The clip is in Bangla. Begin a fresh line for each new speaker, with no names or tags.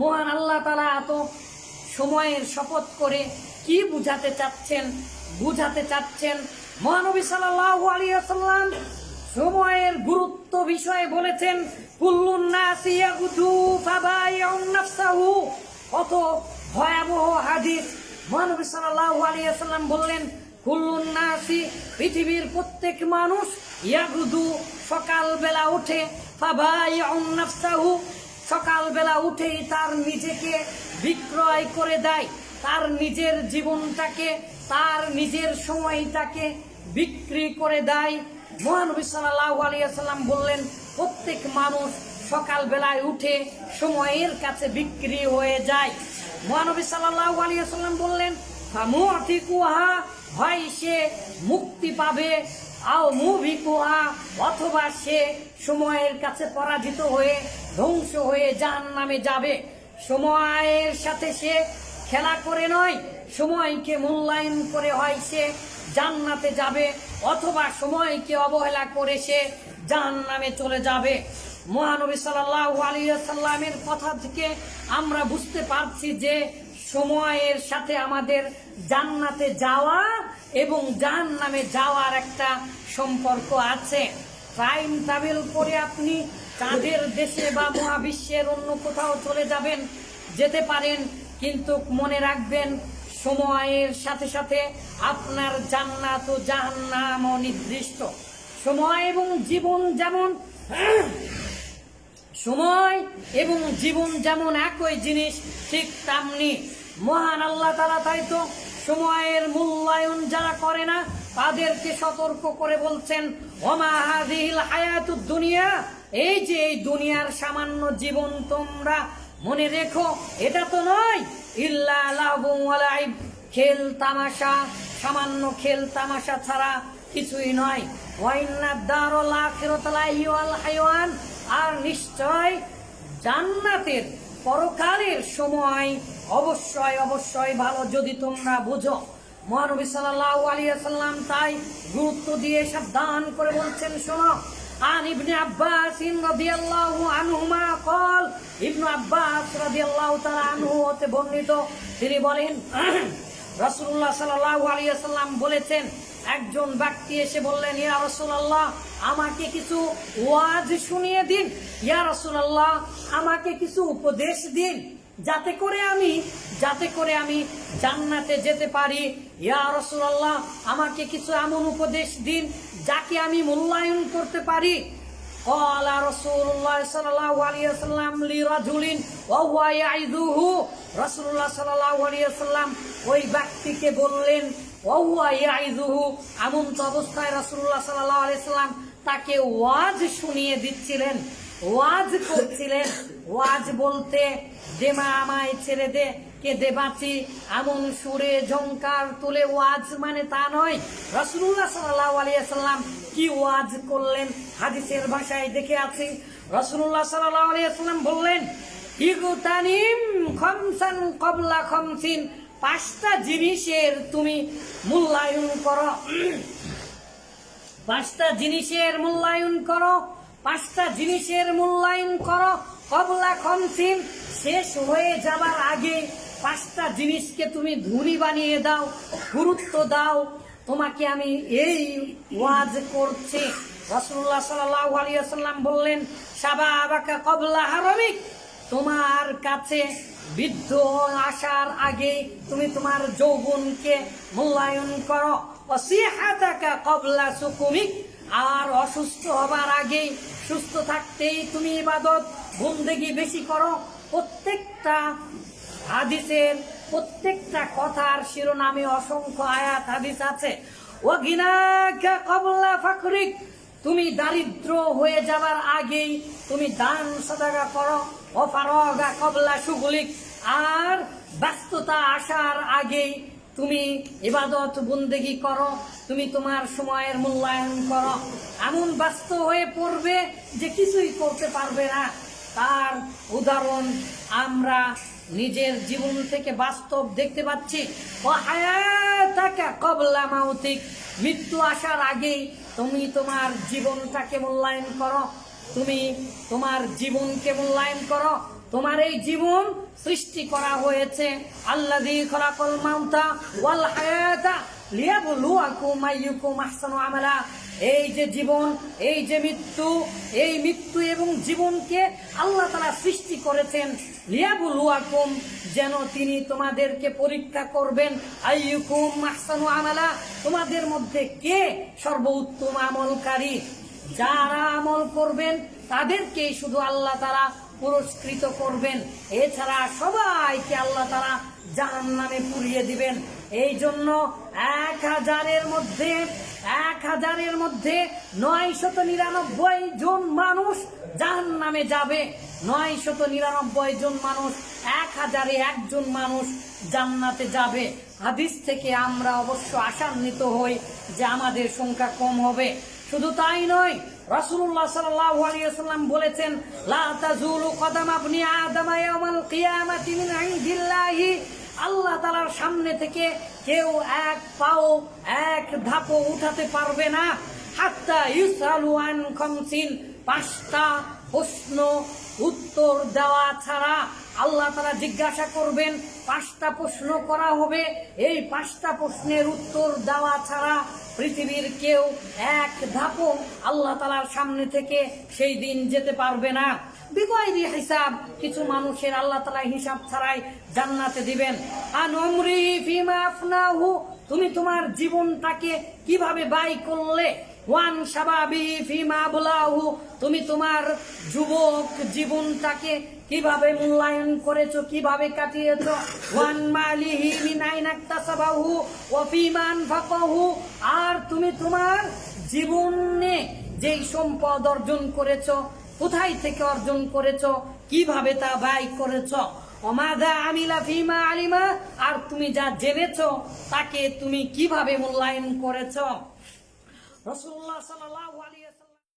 মহান আল্লাহ তালা এত সময়ের শপথ করে কি বুঝাতে চাচ্ছেন বুঝাতে চাচ্ছেন? মহানবী আলাইহি ওয়াসাল্লাম সময়ের গুরুত্ব বিষয়ে বলেছেন কত ভয়াবহ হাদিস মহানবী সাল্লাল্লাহু আলাইহি ওয়াসাল্লাম বললেন, কুল্লুন নাসি, পৃথিবীর প্রত্যেক মানুষ ইয়াগুদু সকালবেলা উঠে ফাবাইউন নাফসাহু। সকালবেলা উঠেই তার নিজেকে বিক্রয় করে দেয়। তার নিজের জীবনটাকে, তার নিজের সময়টাকে বিক্রি করে দেয়। মহানবী সাল্লাল্লাহু আলাইহি সাল্লাম বললেন, প্রত্যেক মানুষ সকালবেলায় উঠে সময়ের কাছে বিক্রি হয়ে যায়। মহানবী সাল্লাল্লাহু আলাইহি সাল্লাম বললেন হয় সে মুক্তি পাবে। আও মুভিকুহা অথবা সে সময়ের কাছে পরাজিত হয়ে ধ্বংস হয়ে জাহান নামে যাবে। সময়ের সাথে সে খেলা করে নয়, সময়কে মূল্যায়ন করে হয় সে জান্নাতে যাবে অথবা সময়কে অবহেলা করে সে জাহান নামে চলে যাবে। মহানবী সাল্লাল্লাহু আলাইহি সাল্লামের কথা থেকে আমরা বুঝতে পারছি যে, সময়ের সাথে আমাদের জান্নাতে যাওয়া এবং জাহান নামে যাওয়ার একটা সম্পর্ক আছে। টাইম ট্রাভেল করে আপনি চাঁদের দেশে বা মহাবিশ্বের অন্য কোথাও চলে যাবেন, যেতে পারেন, কিন্তু মনে রাখবেন, সময়ের সাথে সাথে আপনার জান্নাত ও জাহান্নামও নির্দিষ্ট। সময় এবং জীবন যেমন, সময় এবং জীবন যেমন একই জিনিস, ঠিক তেমনি মহান আল্লাহ তালা তাই তো সময়ের মূল্যায়ন যারা করে না, তাদেরকে সতর্ক করে বলছেন দুনিয়া? এই যে এই দুনিয়ার সামান্য জীবন তোমরা মনে রেখো, এটা তো নয়, ইল্লা লাহবু ওয়া লাইব। খেল তামাশা, সামান্য খেল তামাশা ছাড়া কিছুই নয় আর নিশ্চয় জান্নাতের পরকালের সময় অবশ্যই অবশ্যই ভালো যদি তোমরা বুঝো মহানবী সাল্লাল্লাহু আলাইহি সাল্লাম তাই গুরুত্ব দিয়ে সাবধান করে বলছেন শোনো عن ابن عباس رضي الله عنهما قال ابن عباس رضي الله تعالى عنه হতে বর্ণিত তিনি বলেন রাসূলুল্লাহ সাল্লাল্লাহু আলাইহি সাল্লাম বলেছেন একজন ব্যক্তি এসে বললেন ইয়া রাসূলুল্লাহ আমাকে কিছু ওয়াজ শুনিয়ে দিন ইয়া রাসূলুল্লাহ আমাকে কিছু উপদেশ দিন যাতে করে আমি যাতে করে আমি জান্নাতে যেতে পারি ইয়া রাসূলুল্লাহ আমাকে কিছু এমন উপদেশ দিন যাকে আমি মূল্যায়ন করতে পারি قال رسول الله صلى الله عليه وسلم لرجل وهو يعظه رسول الله صلى الله عليه وسلم ওই ব্যক্তিকে বললেন আমন্ত অবস্থায় রাসুল্লাহ সাল্লাহ আলাইসাল্লাম তাকে ওয়াজ শুনিয়ে দিচ্ছিলেন। ওয়াজ করছিলেন। ওয়াজ বলতে দেমা আমায় ছেড়ে দে কে দে দেবাচি আমন সুরে ঝঙ্কার তুলে ওয়াজ মানে তা নয়। রসুল্লাহ সাল্লাহ আলিয়াল্লাম কি ওয়াজ করলেন হাদিসের ভাষায় দেখে আছি। রসুল্লাহ সাল্লাহ আলিয়াল্লাম বললেন, ইগুতানিম খমসান কবলা খমসিন। পাঁচটা জিনিসের তুমি মূল্যায়ন করো। পাঁচটা জিনিসের মূল্যায়ন করো, পাঁচটা জিনিসের মূল্যায়ন করো। কবলা খমসিন শেষ হয়ে যাবার আগে পাঁচটা জিনিসকে তুমি ধুরি বানিয়ে দাও, গুরুত্ব দাও। তোমাকে আমি এই ওয়াজ করছি। রসুল্লাহ সাল্লাহ আলিয়াল্লাম বললেন সাবা আবাকা কবলা হারমিক, তোমার কাছে বৃদ্ধ আসার আগে তুমি তোমার যৌবনকে মূল্যায়ন করো। অসিহাতাকা কবলা সুকুমিক। আর অসুস্থ হবার আগে সুস্থ থাকতেই তুমি ইবাদত বন্দেগি বেশি করো। প্রত্যেকটা হাদিসের, প্রত্যেকটা কথার শিরোনামে অসংখ্য আয়াত, হাদিস আছে। ও গিনাকা কবলা ফাকরিক। তুমি দারিদ্র হয়ে যাবার আগেই তুমি দান সদাগা করো। ও কবলা সুগুলিক আর ব্যস্ততা আসার আগেই তুমি ইবাদত বন্দেগি করো, তুমি তোমার সময়ের মূল্যায়ন করো। এমন ব্যস্ত হয়ে পড়বে যে কিছুই করতে পারবে না। তার উদাহরণ আমরা নিজের জীবন থেকে বাস্তব দেখতে পাচ্ছি। কবলা মাউতিক মৃত্যু আসার আগেই তুমি তোমার জীবনটাকে মূল্যায়ন করো। তুমি তোমার জীবনকে মূল্যায়ন করো। তোমার এই জীবন সৃষ্টি করা হয়েছে। আল্লাযী খলাকাল মাউতা ওয়াল হায়াতা লিয়াবলুয়াকুম আইয়ুকুম আহসানু আমালা। এই যে জীবন, এই যে মৃত্যু, এই মৃত্যু এবং জীবনকে আল্লাহ তারা সৃষ্টি করেছেন। লিয়াবলুয়াকুম, যেন তিনি তোমাদেরকে পরীক্ষা করবেন। আইয়ুকুম আহসানু আমালা, তোমাদের মধ্যে কে সর্বোত্তম আমলকারী? যারা আমল করবেন, তাদেরকেই শুধু আল্লাহ তারা পুরস্কৃত করবেন। এছাড়া সবাইকে আল্লাহ তারা জাহান নামে পুড়িয়ে দিবেন। এই জন্য এক হাজারের মধ্যে, এক হাজারের মধ্যে নয় শত নিরানব্বই জন মানুষ জাহান নামে যাবে। নয় শত নিরানব্বই জন মানুষ, এক হাজারে একজন মানুষ জান্নাতে যাবে। হাদিস থেকে আমরা অবশ্য আশান্বিত হই যে আমাদের সংখ্যা কম হবে। শুধু তাই নয়, রাসূলুল্লাহ সাল্লাল্লাহু আলাইহি বলেছেন, লা তাজুলু কদাম ইবনি আদম ইয়াউমাল কিয়ামাতি মিন ইনদিল্লাহি। আল্লাহ তাআলার সামনে থেকে কেউ এক পাও, এক ধাপও উঠাতে পারবে না। হাত্তা ইউসালু আন খামসিন, পাঁচটা প্রশ্ন উত্তর দেওয়া ছাড়া আল্লাহ তারা জিজ্ঞাসা করবেন, পাঁচটা প্রশ্ন করা হবে। এই পাঁচটা প্রশ্নের উত্তর দেওয়া ছাড়া পৃথিবীর কেউ এক ধাপও আল্লাহ তালার সামনে থেকে সেই দিন যেতে পারবে না। বিগয়রি হিসাব, কিছু মানুষের আল্লাহ তালা হিসাব ছাড়াই জান্নাতে দিবেন। আনমরি ফিমা আফনাহু, তুমি তোমার জীবনটাকে কীভাবে ব্যয় করলে? ওয়ান সাবাবি ফিমা বলাহু, তুমি তোমার যুবক জীবনটাকে কীভাবে মূল্যায়ন করেছ, কীভাবে কাটিয়েছো? ওয়ান মালিহি মিন আইন ইকতাসাবাহু ওয়া ফিমান ফাকাহু আর তুমি তোমার জীবনে যেই সম্পদ অর্জন করেছ, কোথায় থেকে অর্জন করেছ, কীভাবে তা ব্যয় করেছ? অমাদা আমিলা ফিমা আলিমা, আর তুমি যা জেনেছো, তাকে তুমি কীভাবে মূল্যায়ন করেছ? রসুল্লাহ